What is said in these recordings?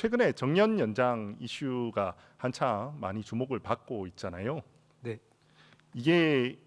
최근에 정년 연장 이슈가 한창 많이 주목을 받고 있잖아요. 네. 이게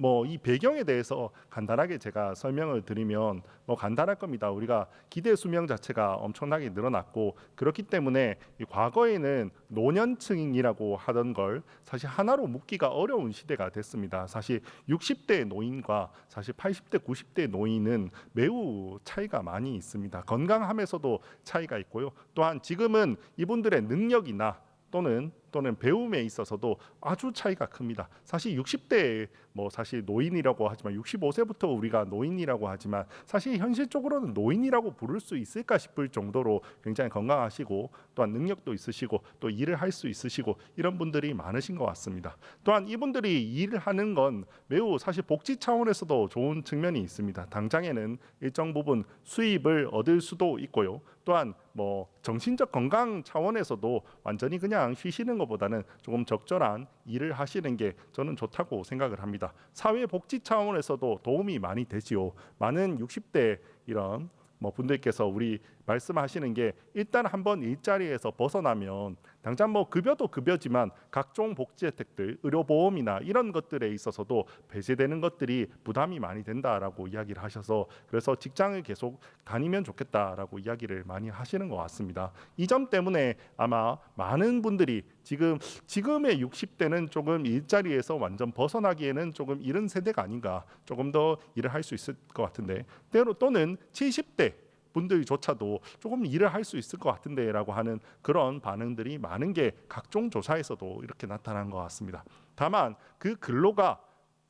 뭐 이 배경에 대해서 간단하게 제가 설명을 드리면 뭐 간단할 겁니다. 우리가 기대 수명 자체가 엄청나게 늘어났고 그렇기 때문에 이 과거에는 노년층이라고 하던 걸 사실 하나로 묶기가 어려운 시대가 됐습니다. 사실 60대 노인과 사실 80대, 90대 노인은 매우 차이가 많이 있습니다. 건강함에서도 차이가 있고요. 또한 지금은 이분들의 능력이나 또는 또는 배움에 있어서도 아주 차이가 큽니다. 사실 60대 뭐 사실 노인이라고 하지만 65세부터 우리가 노인이라고 하지만 사실 현실적으로는 노인이라고 부를 수 있을까 싶을 정도로 굉장히 건강하시고 또한 능력도 있으시고 또 일을 할 수 있으시고 이런 분들이 많으신 것 같습니다. 또한 이분들이 일을 하는 건 매우 사실 복지 차원에서도 좋은 측면이 있습니다. 당장에는 일정 부분 수입을 얻을 수도 있고요. 또한 뭐 정신적 건강 차원에서도 완전히 그냥 쉬시는 것보다는 조금 적절한 일을 하시는 게 저는 좋다고 생각을 합니다. 사회 복지 차원에서도 도움이 많이 되지요. 많은 60대 이런 뭐 분들께서 우리 말씀하시는 게 일단 한번 일자리에서 벗어나면 당장 뭐 급여도 급여지만 각종 복지 혜택들, 의료보험이나 이런 것들에 있어서도 배제되는 것들이 부담이 많이 된다라고 이야기를 하셔서 그래서 직장을 계속 다니면 좋겠다라고 이야기를 많이 하시는 것 같습니다. 이 점 때문에 아마 많은 분들이 지금 지금의 60대는 조금 일자리에서 완전 벗어나기에는 조금 이른 세대가 아닌가 조금 더 일을 할 수 있을 것 같은데 때로 또는 70대 분들조차도 조금 일을 할 수 있을 것 같은데라고 하는 그런 반응들이 많은 게 각종 조사에서도 이렇게 나타난 것 같습니다. 다만 그 근로가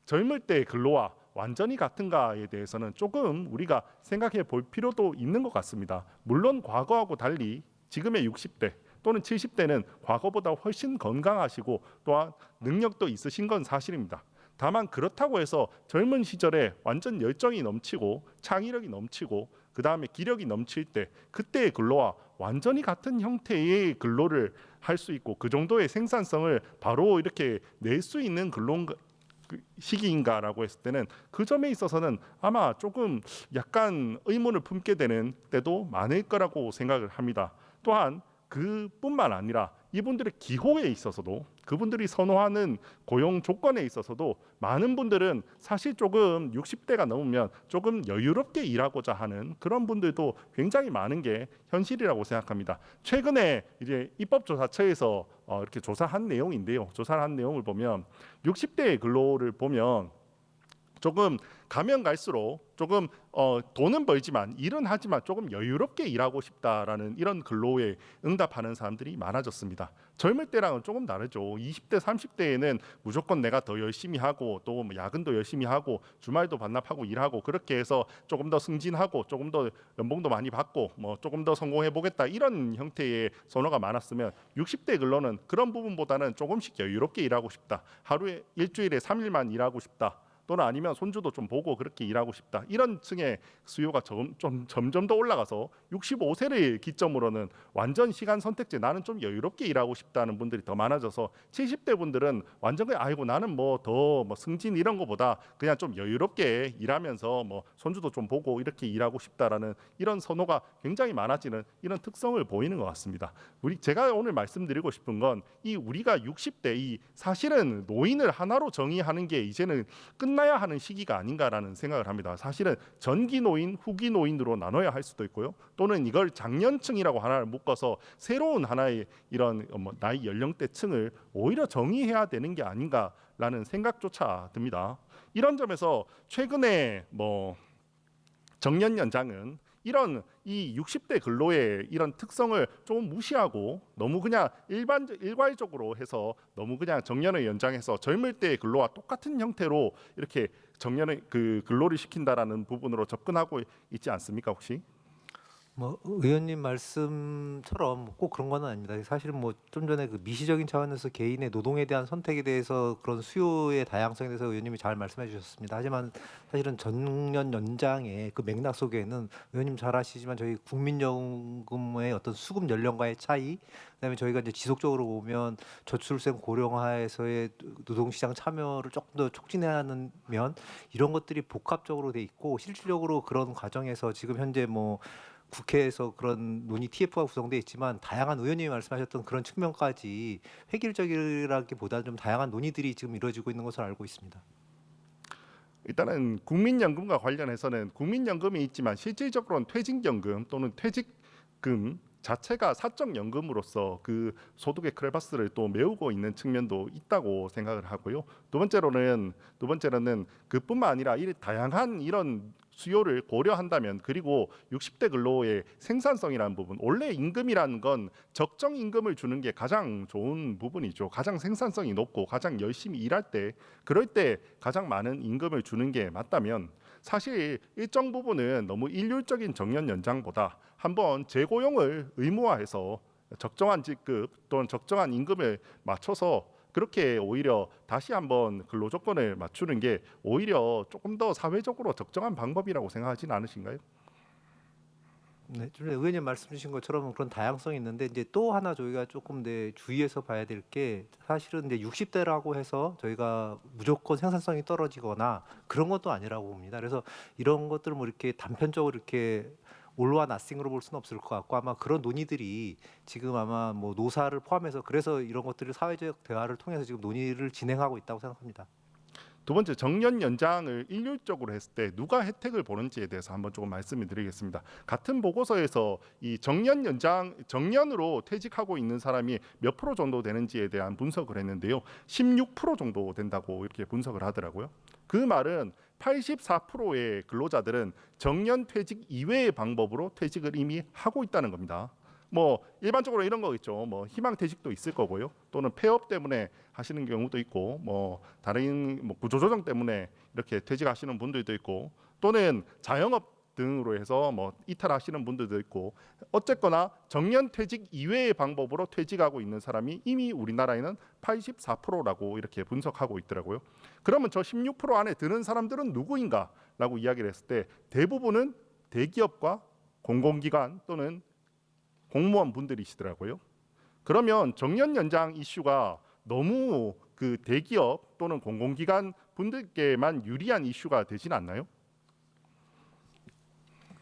젊을 때의 근로와 완전히 같은가에 대해서는 조금 우리가 생각해 볼 필요도 있는 것 같습니다. 물론 과거하고 달리 지금의 60대 또는 70대는 과거보다 훨씬 건강하시고 또한 능력도 있으신 건 사실입니다. 다만 그렇다고 해서 젊은 시절에 완전 열정이 넘치고 창의력이 넘치고 그 다음에 기력이 넘칠 때 그때의 근로와 완전히 같은 형태의 근로를 할 수 있고 그 정도의 생산성을 바로 이렇게 낼 수 있는 근로 그 시기인가라고 했을 때는 그 점에 있어서는 아마 조금 약간 의문을 품게 되는 때도 많을 거라고 생각을 합니다. 또한 그뿐만 아니라 이분들의 기호에 있어서도 그분들이 선호하는 고용 조건에 있어서도 많은 분들은 사실 조금 60대가 넘으면 조금 여유롭게 일하고자 하는 그런 분들도 굉장히 많은 게 현실이라고 생각합니다. 최근에 이제 입법조사처에서 어, 이렇게 조사한 내용인데요. 조사한 내용을 보면 60대의 근로를 보면 조금 가면 갈수록 조금 어, 돈은 벌지만 일은 하지만 조금 여유롭게 일하고 싶다라는 이런 근로에 응답하는 사람들이 많아졌습니다. 젊을 때랑은 조금 다르죠. 20대, 30대에는 무조건 내가 더 열심히 하고 또뭐 야근도 열심히 하고 주말도 반납하고 일하고 그렇게 해서 조금 더 승진하고 조금 더 연봉도 많이 받고 뭐 조금 더 성공해 보겠다 이런 형태의 선호가 많았으면 60대 근로는 그런 부분보다는 조금씩 여유롭게 일하고 싶다. 하루에 일주일에 3일만 일하고 싶다. 또는 아니면 손주도 좀 보고 그렇게 일하고 싶다. 이런 층의 수요가 점, 좀 점점 더 올라가서 65세를 기점으로는 완전 시간 선택제 나는 좀 여유롭게 일하고 싶다는 분들이 더 많아져서 70대 분들은 완전 그냥 아이고 나는 뭐더뭐 승진 이런 거보다 그냥 좀 여유롭게 일하면서 뭐 손주도 좀 보고 이렇게 일하고 싶다라는 이런 선호가 굉장히 많아지는 이런 특성을 보이는 것 같습니다. 우리 제가 오늘 말씀드리고 싶은 건 이 우리가 60대 이 사실은 노인을 하나로 정의하는 게 이제는 끝나 야 하는 시기가 아닌가라는 생각을 합니다. 사실은 전기 노인, 후기 노인으로 나눠야 할 수도 있고요. 또는 이걸 장년층이라고 하나를 묶어서 새로운 하나의 이런 뭐 나이 연령대층을 오히려 정의해야 되는 게 아닌가라는 생각조차 듭니다. 이런 점에서 최근에 뭐 정년 연장은 이런 이 60대 근로의 이런 특성을 조금 무시하고 너무 그냥 일반 일괄적으로 해서 너무 그냥 정년을 연장해서 젊을 때의 근로와 똑같은 형태로 이렇게 정년의 그 근로를 시킨다라는 부분으로 접근하고 있지 않습니까 혹시? 뭐 의원님 말씀처럼 꼭 그런 건 아닙니다. 사실은 뭐좀 전에 그 미시적인 차원에서 개인의 노동에 대한 선택에 대해서 그런 수요의 다양성에 대해서 의원님이 잘 말씀해 주셨습니다. 하지만 사실은 정년 연장의 그 맥락 속에는 의원님 잘 아시지만 저희 국민연금의 어떤 수급 연령과의 차이, 그다음에 저희가 이제 지속적으로 보면 저출생 고령화에서의 노동시장 참여를 조금 더 촉진해야 하는 면 이런 것들이 복합적으로 돼 있고 실질적으로 그런 과정에서 지금 현재 뭐 국회에서 그런 논의 TF가 구성돼 있지만 다양한 의원님이 말씀하셨던 그런 측면까지 획일적이라기보다는 좀 다양한 논의들이 지금 이루어지고 있는 것으로 알고 있습니다. 일단은 국민연금과 관련해서는 국민연금이 있지만 실질적으로는 퇴직연금 또는 퇴직금 자체가 사적 연금으로서 그 소득의 크레바스를 또 메우고 있는 측면도 있다고 생각을 하고요. 두 번째로는 두 번째로는 그뿐만 아니라 이 다양한 이런 수요를 고려한다면 그리고 60대 근로의 생산성이라는 부분 원래 임금이라는 건 적정 임금을 주는 게 가장 좋은 부분이죠. 가장 생산성이 높고 가장 열심히 일할 때 그럴 때 가장 많은 임금을 주는 게 맞다면 사실 일정 부분은 너무 일률적인 정년 연장보다 한번 재고용을 의무화해서 적정한 직급 또는 적정한 임금을 맞춰서 그렇게 오히려 다시 한번 근로 조건을 맞추는 게 오히려 조금 더 사회적으로 적정한 방법이라고 생각하지는 않으신가요? 네, 좀 전에 의원님 말씀 주신 것처럼 그런 다양성이 있는데 이제 또 하나 저희가 조금 더 주의해서 봐야 될 게 사실은 이제 60대라고 해서 저희가 무조건 생산성이 떨어지거나 그런 것도 아니라고 봅니다. 그래서 이런 것들을 뭐 이렇게 단편적으로 이렇게 올와 나싱으로 볼 수는 없을 것 같고 아마 그런 논의들이 지금 아마 뭐 노사를 포함해서 그래서 이런 것들을 사회적 대화를 통해서 지금 논의를 진행하고 있다고 생각합니다. 두 번째 정년 연장을 일률적으로 했을 때 누가 혜택을 보는지에 대해서 한번 조금 말씀을 드리겠습니다. 같은 보고서에서 이 정년 연장 정년으로 퇴직하고 있는 사람이 몇 프로 정도 되는지에 대한 분석을 했는데요. 16% 정도 된다고 이렇게 분석을 하더라고요. 그 말은 84%의 근로자들은 정년 퇴직 이외의 방법으로 퇴직을 이미 하고 있다는 겁니다. 뭐 일반적으로 이런 거 있죠. 뭐 희망 퇴직도 있을 거고요. 또는 폐업 때문에 하시는 경우도 있고 뭐 다른 뭐 구조조정 때문에 이렇게 퇴직하시는 분들도 있고 또는 자영업 등으로 해서 뭐 이탈하시는 분들도 있고 어쨌거나 정년 퇴직 이외의 방법으로 퇴직하고 있는 사람이 이미 우리나라에는 84%라고 이렇게 분석하고 있더라고요. 그러면 저 16% 안에 드는 사람들은 누구인가라고 이야기를 했을 때 대부분은 대기업과 공공기관 또는 공무원 분들이시더라고요. 그러면 정년 연장 이슈가 너무 그 대기업 또는 공공기관 분들께만 유리한 이슈가 되진 않나요?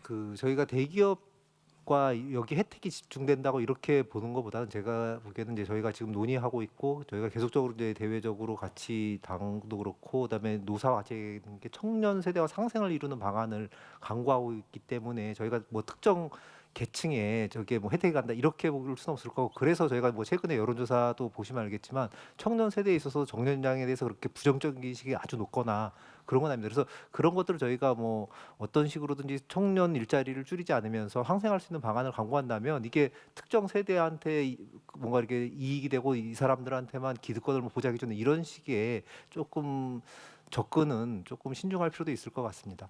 그 저희가 대기업과 여기 혜택이 집중된다고 이렇게 보는 것보다는 제가 보기에는 이제 저희가 지금 논의하고 있고 저희가 계속적으로 이제 대외적으로 같이 당도 그렇고 그다음에 노사와 같이 청년 세대와 상생을 이루는 방안을 강구하고 있기 때문에 저희가 뭐 특정 계층에 저게 뭐 혜택이 간다 이렇게 볼 수는 없을 거고 그래서 저희가 뭐 최근에 여론조사도 보시면 알겠지만 청년 세대에 있어서 정년장에 대해서 그렇게 부정적 인식이 아주 높거나 그런 건 아닙니다. 그래서 그런 것들을 저희가 뭐 어떤 식으로든지 청년 일자리를 줄이지 않으면서 항생할 수 있는 방안을 강구한다면 이게 특정 세대한테 이- 뭔가 이렇게 이익이 되고 이 사람들한테만 기득권을 뭐 보장해 주는 이런 식의 조금 접근은 조금 신중할 필요도 있을 것 같습니다.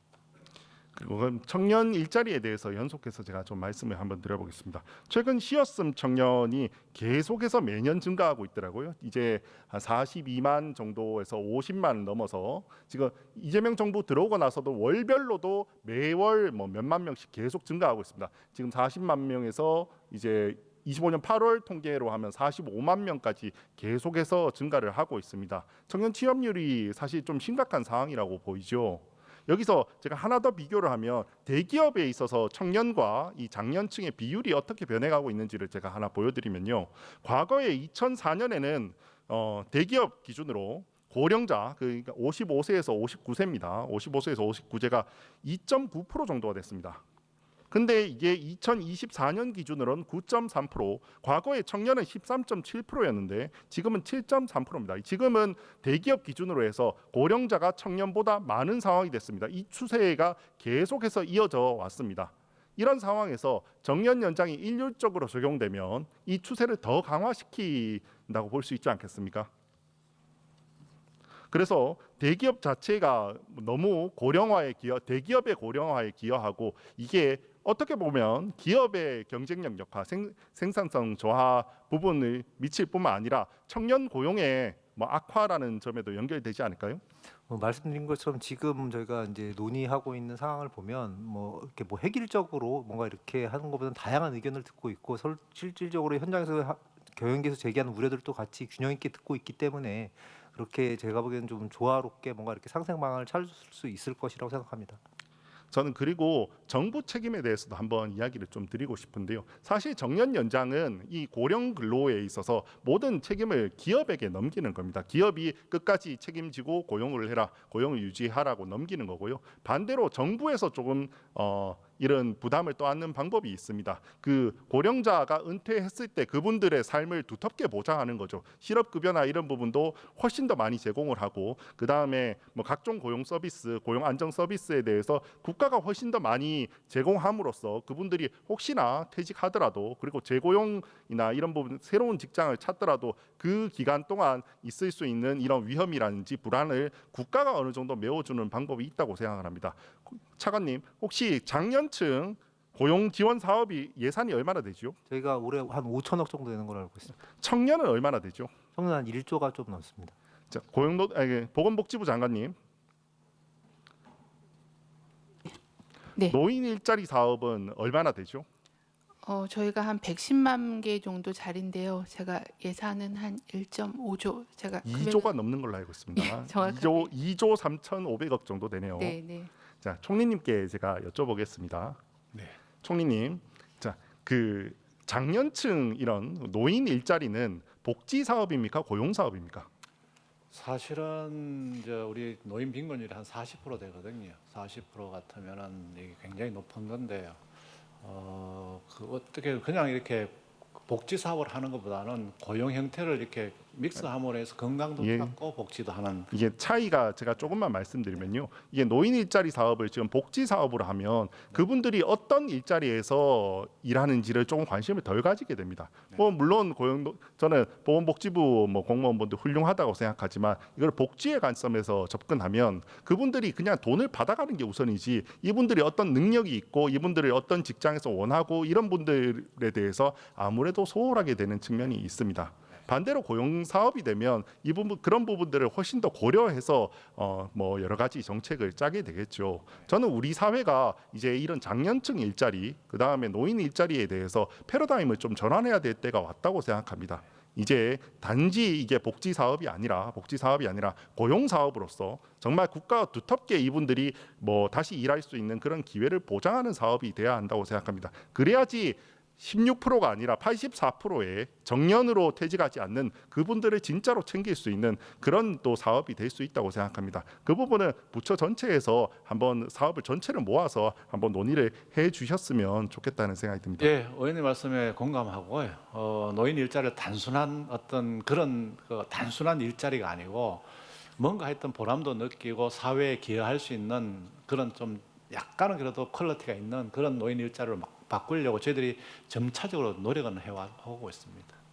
그럼 청년 일자리에 대해서 연속해서 제가 좀 말씀을 한번 드려보겠습니다. 최근 시어스 청년이 계속해서 매년 증가하고 있더라고요. 이제 한 42만 정도에서 50만 넘어서 지금 이재명 정부 들어오고 나서도 월별로도 매월 뭐 몇만 명씩 계속 증가하고 있습니다. 지금 40만 명에서 이제 25년 8월 통계로 하면 45만 명까지 계속해서 증가를 하고 있습니다. 청년 취업률이 사실 좀 심각한 상황이라고 보이죠. 여기서 제가 하나 더 비교를 하면 대기업에 있어서 청년과 이 장년층의 비율이 어떻게 변해가고 있는지를 제가 하나 보여드리면요. 과거에 2004년에는 어, 대기업 기준으로 고령자 그러니까 55세에서 59세입니다. 55세에서 59세가 2.9% 정도가 됐습니다. 근데 이게 2024년 기준으로는 9.3%, 과거에 청년은 13.7%였는데 지금은 7.3%입니다. 지금은 대기업 기준으로 해서 고령자가 청년보다 많은 상황이 됐습니다. 이 추세가 계속해서 이어져 왔습니다. 이런 상황에서 정년 연장이 일률적으로 적용되면 이 추세를 더 강화시킨다고 볼 수 있지 않겠습니까? 그래서 대기업 자체가 너무 고령화에 기여, 대기업의 고령화에 기여하고 이게 어떻게 보면 기업의 경쟁력 역화, 생, 생산성 저하 부분을 미칠 뿐만 아니라 청년 고용의 뭐 악화라는 점에도 연결되지 않을까요? 뭐 말씀드린 것처럼 지금 저희가 이제 논의하고 있는 상황을 보면 뭐 이렇게 뭐 획일적으로 뭔가 이렇게 하는 것보다는 다양한 의견을 듣고 있고 설- 실질적으로 현장에서 하- 경영계에서 제기하는 우려들도 같이 균형 있게 듣고 있기 때문에 그렇게 제가 보기에는 좀 조화롭게 뭔가 이렇게 상생 방안을 찾을 수 있을 것이라고 생각합니다. 저는 그리고 정부 책임에 대해서도 한번 이야기를 좀 드리고 싶은데요. 사실 정년 연장은 이 고령 근로에 있어서 모든 책임을 기업에게 넘기는 겁니다. 기업이 끝까지 책임지고 고용을 해라, 고용을 유지하라고 넘기는 거고요. 반대로 정부에서 조금 어 이런 부담을 떠안는 방법이 있습니다. 그 고령자가 은퇴했을 때 그분들의 삶을 두텁게 보장하는 거죠. 실업급여나 이런 부분도 훨씬 더 많이 제공을 하고 그 다음에 뭐 각종 고용 서비스, 고용 안정 서비스에 대해서 국가가 훨씬 더 많이 제공함으로써 그분들이 혹시나 퇴직하더라도 그리고 재고용이나 이런 부분 새로운 직장을 찾더라도 그 기간 동안 있을 수 있는 이런 위험이라든지 불안을 국가가 어느 정도 메워주는 방법이 있다고 생각을 합니다. 차관님 혹시 장년층 고용 지원 사업이 예산이 얼마나 되죠? 저희가 올해 한 5천억 정도 되는 걸로 알고 있습니다. 청년은 얼마나 되죠? 청년 한 1조가 좀 넘습니다. 자, 고용노 아니, 보건복지부 장관님. 네. 노인 일자리 사업은 얼마나 되죠? 어, 저희가 한 110만 개 정도 자리인데요. 제가 예산은 한 1.5조. 제가 2조가 넘는 걸로 알고 있습니다. 예, 정확하게. 2조 2조 3,500억 정도 되네요. 네, 네. 자, 총리님께 제가 여쭤보겠습니다. 네. 총리님, 자, 그 장년층 이런 노인 일자리는 복지 사업입니까? 고용 사업입니까? 사실은 이제 우리 노인 빈곤율이 한 40% 되거든요. 40% 같으면은 이게 굉장히 높은 건데요. 어, 그 어떻게 그냥 이렇게 복지 사업을 하는 것보다는 고용 형태를 이렇게 믹스함으로 해서 건강도 예. 찾고 복지도 하는 이게 차이가 제가 조금만 말씀드리면요. 이게 노인 일자리 사업을 지금 복지 사업으로 하면 그분들이 어떤 일자리에서 일하는지를 조금 관심을 덜 가지게 됩니다. 뭐 물론 고용 저는 보건복지부 뭐 공무원분들 훌륭하다고 생각하지만 이걸 복지의 관점에서 접근하면 그분들이 그냥 돈을 받아가는 게 우선이지 이분들이 어떤 능력이 있고 이분들을 어떤 직장에서 원하고 이런 분들에 대해서 아무래도 소홀하게 되는 측면이 있습니다. 반대로 고용 사업이 되면 이 부분 그런 부분들을 훨씬 더 고려해서 어 뭐 여러 가지 정책을 짜게 되겠죠. 저는 우리 사회가 이제 이런 장년층 일자리 그 다음에 노인 일자리에 대해서 패러다임을 좀 전환해야 될 때가 왔다고 생각합니다. 이제 단지 이게 복지 사업이 아니라 복지 사업이 아니라 고용 사업으로서 정말 국가가 두텁게 이분들이 뭐 다시 일할 수 있는 그런 기회를 보장하는 사업이 돼야 한다고 생각합니다. 그래야지 16%가 아니라 84%의 정년으로 퇴직하지 않는 그분들을 진짜로 챙길 수 있는 그런 또 사업이 될 수 있다고 생각합니다. 그 부분은 부처 전체에서 한번 사업을 전체를 모아서 한번 논의를 해 주셨으면 좋겠다는 생각이 듭니다. 예, 의원님 말씀에 공감하고요. 어, 노인 일자리를 단순한 어떤 그런 그 단순한 일자리가 아니고 뭔가 했던 보람도 느끼고 사회에 기여할 수 있는 그런 좀 약간은 그래도 퀄리티가 있는 그런 노인 일자리를 막 바꾸려고 저희들이 점차적으로 노력은 해오고 있습니다. 예.